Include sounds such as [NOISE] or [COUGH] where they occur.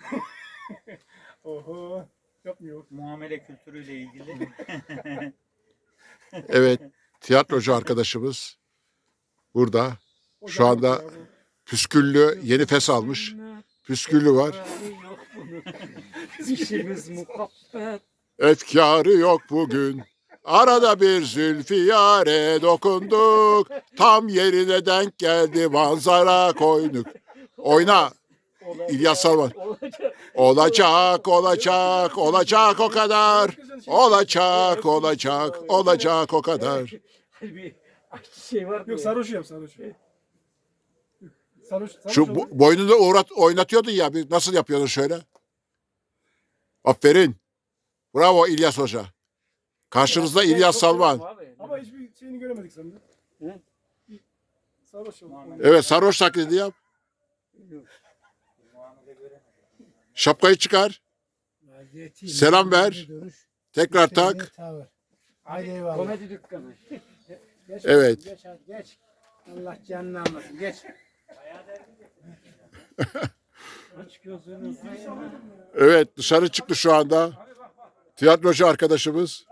[LAUGHS] Oho. Yapmıyor. Muamele kültürüyle ilgili. [LAUGHS] Evet. Tiyatrocu arkadaşımız burada. Şu anda püsküllü yeni fes almış. Püsküllü var. [LAUGHS] İşimiz muhabbet. Efkarı yok bugün. Arada bir zülfiyare dokunduk. Tam yerine denk geldi manzara koyduk. Oyna İlyas Salman. Olacak. Olacak, olacak, olacak o kadar. Olacak, olacak, olacak o kadar. Bir şey var. Yok sarhoş yap sarhoş. Sarhoş, sarhoş Şu bo- boynunu uğrat, oynatıyordun ya. Bir nasıl yapıyordun şöyle? Aferin. Bravo İlyas Hoca. Karşınızda İlyas Salman. Ama hiçbir şeyini göremedik? Bir Sarhoş yap. Evet sarhoş taklidi yap. Şapkayı çıkar. Selam ver. Tekrar tak. Haydi eyvallah. [LAUGHS] Evet. Geç. Allah canını almasın. Geç. evet dışarı çıktı şu anda. Tiyatrocu arkadaşımız.